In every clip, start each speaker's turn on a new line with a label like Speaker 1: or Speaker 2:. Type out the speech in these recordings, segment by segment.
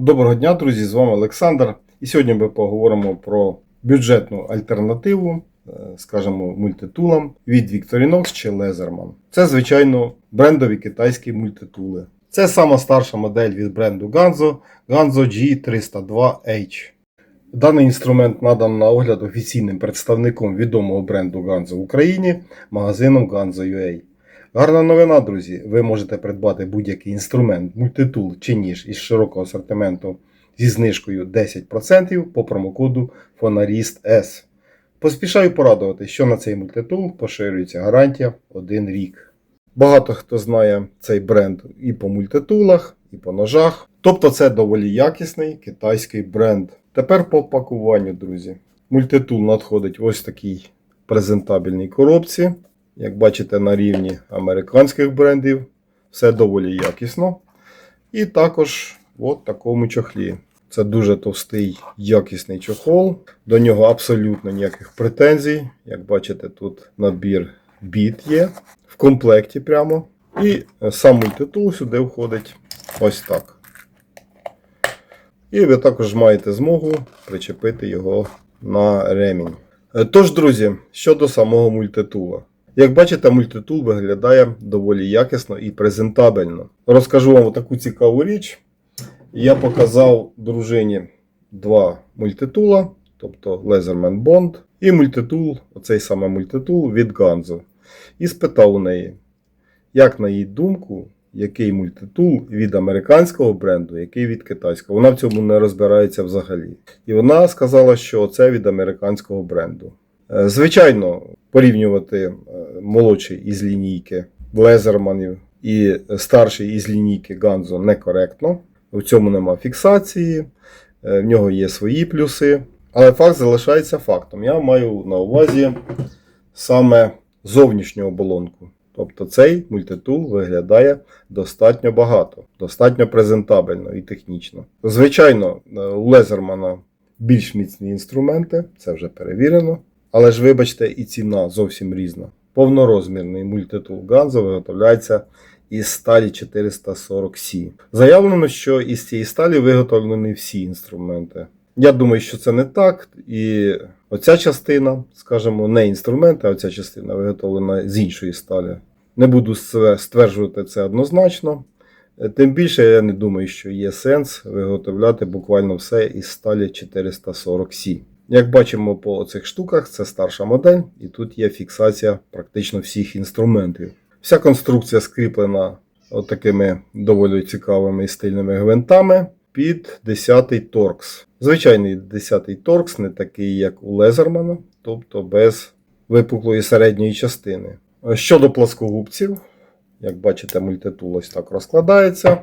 Speaker 1: Доброго дня, друзі! З вами Олександр. І сьогодні ми поговоримо про бюджетну альтернативу, е, скажімо, мультитулам від Victorinox чи Leatherman. Це, звичайно, брендові китайські мультитули. Це сама старша модель від бренду Ganzo Ganzo G302H. Даний інструмент надан на огляд офіційним представником відомого бренду Ganzo в Україні магазином Ganzo.ua. Гарна новина, друзі. Ви можете придбати будь-який інструмент, мультитул чи ніж із широкого асортименту зі знижкою 10% по промокоду Fonarist S. Поспішаю порадувати, що на цей мультитул поширюється гарантія 1 рік. Багато хто знає цей бренд і по мультитулах, і по ножах. Тобто це доволі якісний китайський бренд. Тепер по пакуванню, друзі. Мультитул надходить ось такій презентабельній коробці. Як бачите, на рівні американських брендів. Все доволі якісно. І також в такому чохлі. Це дуже товстий, якісний чохол. До нього абсолютно ніяких претензій. Як бачите, тут набір біт є в комплекті прямо. І сам мультитул сюди входить ось так. І ви також маєте змогу причепити його на ремінь. Е, Тож, друзі, щодо самого мультитула. Як бачите, мультитул виглядає доволі якісно і презентабельно. Розкажу вам таку цікаву річ. Я показав дружині два мультитула, тобто Leatherman Bond і мультитул, оцей саме мультитул від Ganzo. І спитав у неї, як на її думку, який мультитул від американського бренду, який від китайського. Вона в цьому не розбирається взагалі. І вона сказала, що це від американського бренду. Е, Звичайно, порівнювати е, молодший із лінійки Лезерманів і старший із лінійки Ганзо некоректно. В цьому нема фіксації, е, в нього є свої плюси. Але факт залишається фактом. Я маю на увазі саме зовнішню оболонку. Тобто цей мультитул виглядає достатньо багато, достатньо презентабельно і технічно. Звичайно, у Лезермана більш міцні інструменти, це вже перевірено. Але ж вибачте, і ціна зовсім різна. Повнорозмірний мультитул Ганзо виготовляється із сталі 440C. Заявлено, що із цієї сталі виготовлені всі інструменти. Я думаю, що це не так. І оця частина, скажімо, не інструменти, а оця частина виготовлена з іншої сталі. Не буду стверджувати це однозначно. Тим більше я не думаю, що є сенс виготовляти буквально все із сталі 440C. Як бачимо по цих штуках, це старша модель, і тут є фіксація практично всіх інструментів. Вся конструкція скріплена отакими доволі цікавими і стильними гвинтами під 10-й торкс. Звичайний 10-й торкс, не такий, як у Лезермана, тобто без випуклої середньої частини. Щодо плоскогубців, як бачите, мультитул ось так розкладається.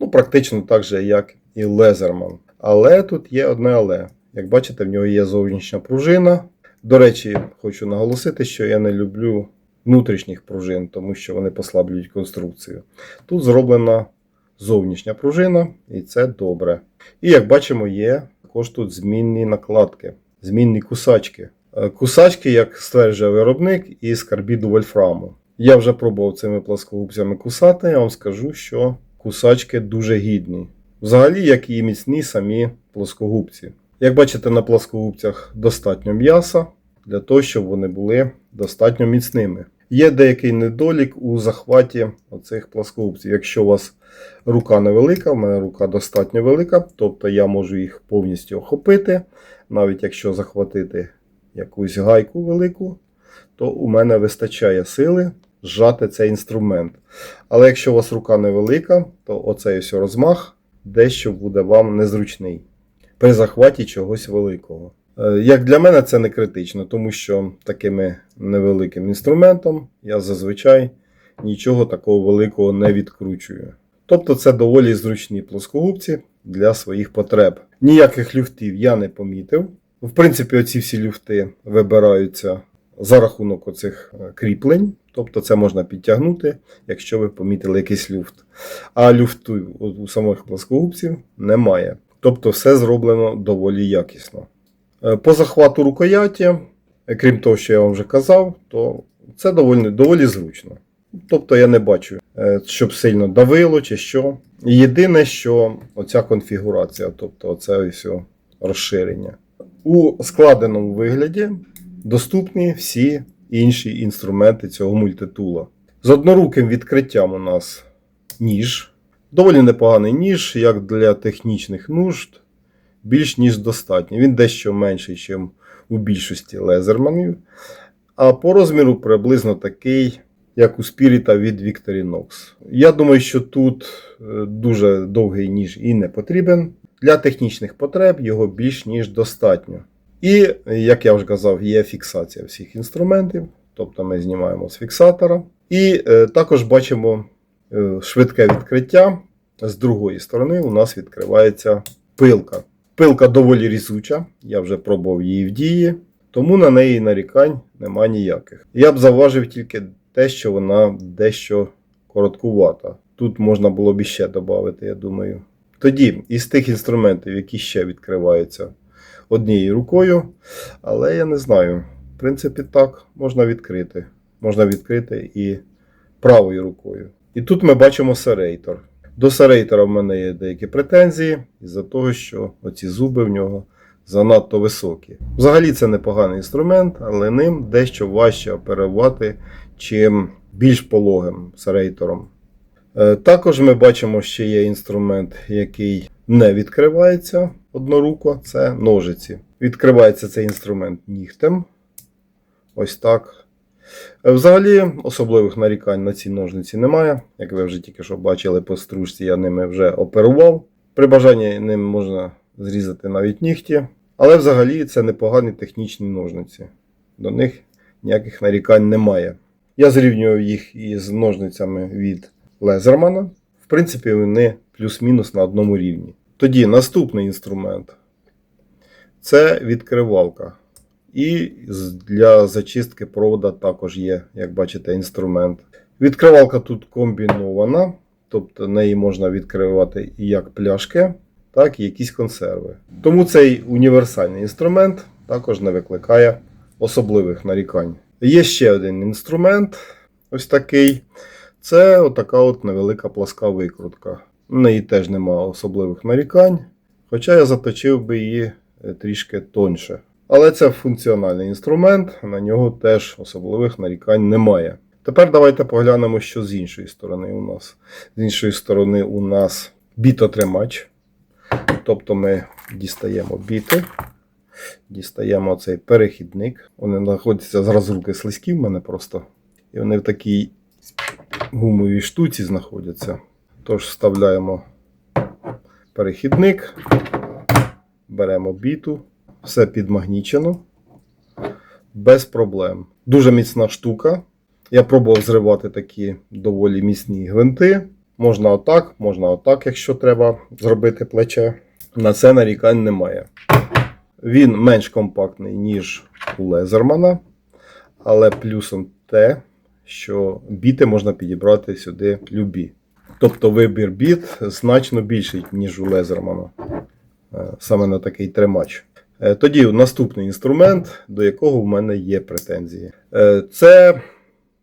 Speaker 1: Ну, Практично так же, як і Лезерман. Але тут є одне але. Як бачите, в нього є зовнішня пружина. До речі, хочу наголосити, що я не люблю внутрішніх пружин, тому що вони послаблюють конструкцію. Тут зроблена зовнішня пружина, і це добре. І як бачимо, є також тут змінні накладки, змінні кусачки. Е, Кусачки, як стверджує виробник, із карбіду вольфраму. Я вже пробував цими пласкогубцями кусати, я вам скажу, що кусачки дуже гідні. Взагалі, як і міцні самі плоскогубці. Як бачите, на плоскогубцях достатньо м'яса для того, щоб вони були достатньо міцними. Є деякий недолік у захваті оцих плоскогубців. Якщо у вас рука невелика, в мене рука достатньо велика, тобто я можу їх повністю охопити. Навіть якщо захватити якусь гайку велику, то у мене вистачає сили зжати цей інструмент. Але якщо у вас рука невелика, то оцей ось розмах дещо буде вам незручний при захваті чогось великого. Е, Як для мене це не критично, тому що такими невеликим інструментом я зазвичай нічого такого великого не відкручую. Тобто це доволі зручні плоскогубці для своїх потреб. Ніяких люфтів я не помітив. В принципі, оці всі люфти вибираються за рахунок оцих е, кріплень. Тобто це можна підтягнути, якщо ви помітили якийсь люфт. А люфту у самих плоскогубців немає. Тобто все зроблено доволі якісно. Е, По захвату рукояті, е, крім того, що я вам вже казав, то це доволі, доволі зручно. Тобто я не бачу, е, щоб сильно давило чи що. Єдине, що оця конфігурація, тобто це о розширення. У складеному вигляді доступні всі інші інструменти цього мультитула. З одноруким відкриттям у нас ніж. Доволі непоганий ніж, як для технічних нужд, більш ніж достатньо. Він дещо менший, ніж у більшості лезерманів. А по розміру приблизно такий, як у Спіріта від Victorinox. Я думаю, що тут е, дуже довгий ніж і не потрібен. Для технічних потреб його більш ніж достатньо. І, як я вже казав, є фіксація всіх інструментів. Тобто ми знімаємо з фіксатора. І е, також бачимо швидке відкриття. З другої сторони у нас відкривається пилка. Пилка доволі різуча, я вже пробував її в дії, тому на неї нарікань нема ніяких. Я б заважив тільки те, що вона дещо короткувата. Тут можна було б іще додати, я думаю. Тоді, із тих інструментів, які ще відкриваються однією рукою, але я не знаю. В принципі, так, можна відкрити. Можна відкрити і правою рукою. І тут ми бачимо серейтор. До серейтора в мене є деякі претензії, із-за того, що оці зуби в нього занадто високі. Взагалі це непоганий інструмент, але ним дещо важче оперувати, чим більш пологим серейтором. Е, Також ми бачимо, що є інструмент, який не відкривається одноруко, це ножиці. Відкривається цей інструмент нігтем. Ось так. Е, Взагалі, особливих нарікань на ці ножниці немає. Як ви вже тільки що бачили по стружці, я ними вже оперував. При бажанні ним можна зрізати навіть нігті. Але взагалі це непогані технічні ножниці. До них ніяких нарікань немає. Я зрівнював їх із ножницями від Лезермана. В принципі, вони плюс-мінус на одному рівні. Тоді наступний інструмент це відкривалка. І для зачистки провода також є, як бачите, інструмент. Відкривалка тут комбінована, тобто неї можна відкривати і як пляшки, так і якісь консерви. Тому цей універсальний інструмент також не викликає особливих нарікань. Є ще один інструмент, ось такий. Це отака от невелика пласка викрутка. В неї теж нема особливих нарікань, хоча я заточив би її е, трішки тоньше. Але це функціональний інструмент, на нього теж особливих нарікань немає. Тепер давайте поглянемо, що з іншої сторони у нас. З іншої сторони у нас бітотримач. Тобто ми дістаємо біти, дістаємо цей перехідник. Вони знаходяться зараз руки слизькі в мене просто. І вони в такій гумовій штуці знаходяться. Тож вставляємо перехідник, беремо біту, все підмагнічено. Без проблем. Дуже міцна штука. Я пробував зривати такі доволі міцні гвинти. Можна отак, можна отак, якщо треба зробити плече. На це нарікань немає. Він менш компактний, ніж у Лезермана, але плюсом те, що біти можна підібрати сюди любі. Тобто вибір біт значно більший, ніж у Лезермана. Е, Саме на такий тримач. Е, Тоді наступний інструмент, до якого в мене є претензії. Е, Це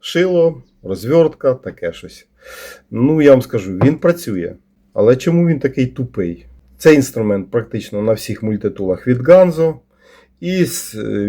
Speaker 1: шило, розвертка, таке щось. Ну, я вам скажу, він працює. Але чому він такий тупий? Цей інструмент практично на всіх мультитулах від Ganzo, і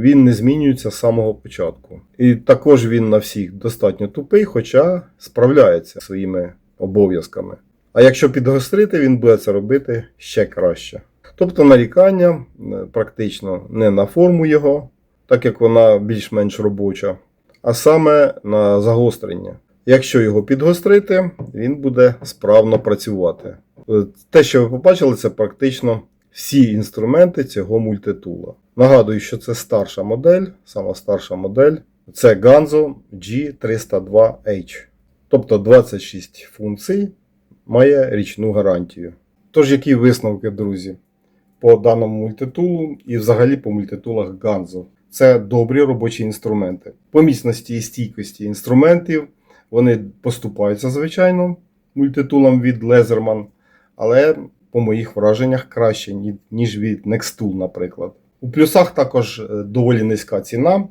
Speaker 1: він не змінюється з самого початку. І також він на всіх достатньо тупий, хоча справляється своїми обов'язками. А якщо підгострити, він буде це робити ще краще. Тобто нарікання е, практично не на форму його, так як вона більш-менш робоча, а саме на загострення. Якщо його підгострити, він буде справно працювати. Е, Те, що ви побачили, це практично всі інструменти цього мультитула. Нагадую, що це старша модель, сама старша модель. Це Ganzo G302H. Тобто 26 функцій має річну гарантію. Тож, які висновки, друзі, по даному мультитулу і взагалі по мультитулах Ganzo? Це добрі робочі інструменти. По міцності і стійкості інструментів вони поступаються, звичайно, мультитулам від Leatherman, але по моїх враженнях краще, ніж від Nextool, наприклад. У плюсах також е, доволі низька ціна.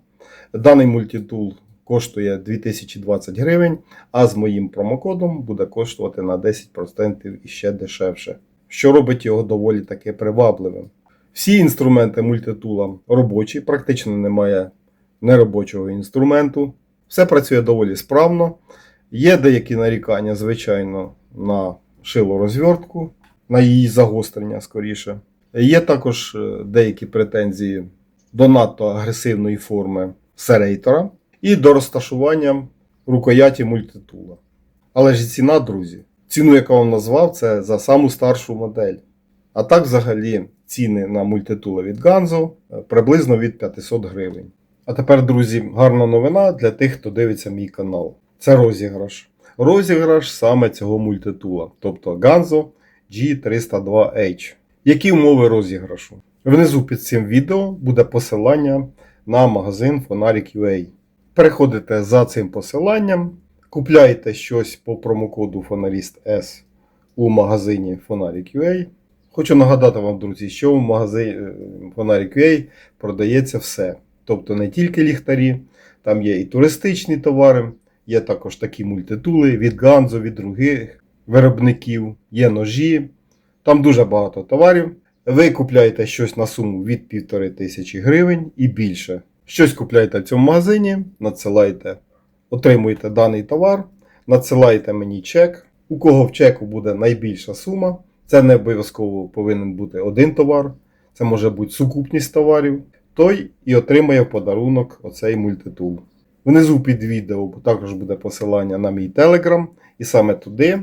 Speaker 1: Даний мультитул коштує 2020 гривень, а з моїм промокодом буде коштувати на 10% іще дешевше, що робить його доволі таки привабливим. Всі інструменти мультитула робочі, практично немає неробочого інструменту. Все працює доволі справно. Є деякі нарікання, звичайно, на шилорозвертку, на її загострення скоріше. Є також е, деякі претензії до надто агресивної форми серейтора і до розташування рукояті мультитула. Але ж ціна, друзі. Ціну, яку я вам назвав, це за саму старшу модель. А так, взагалі, ціни на мультитула від Ganzo е, приблизно від 500 гривень. А тепер, друзі, гарна новина для тих, хто дивиться мій канал. Це розіграш. Розіграш саме цього мультитула, тобто Ganzo G302H. Які умови розіграшу? Внизу під цим відео буде посилання на магазин Фонарик.ua. Переходите за цим посиланням, купляєте щось по промокоду Фонаріст S у магазині Фонарик.ua. Хочу нагадати вам, друзі, що в магазині Фонарик.ua продається все. Тобто не тільки ліхтарі, там є і туристичні товари, є також такі мультитули від Ганзо, від других виробників, є ножі. Там дуже багато товарів. Ви купляєте щось на суму від 1500 гривень і більше. Щось купляєте в цьому магазині, надсилаєте, отримуєте даний товар, надсилаєте мені чек. У кого в чеку буде найбільша сума, це не обов'язково повинен бути один товар, це може бути сукупність товарів. Той і отримає в подарунок оцей мультитул. Внизу під відео також буде посилання на мій телеграм, і саме туди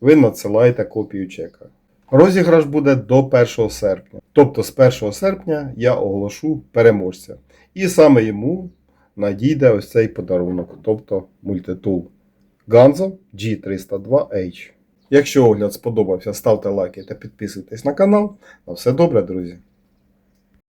Speaker 1: ви надсилаєте копію чека. Розіграш буде до 1 серпня. Тобто з 1 серпня я оголошу переможця. І саме йому надійде ось цей подарунок, тобто мультитул Ganzo G302H. Якщо огляд сподобався, ставте лайки та підписуйтесь на канал. На все добре, друзі!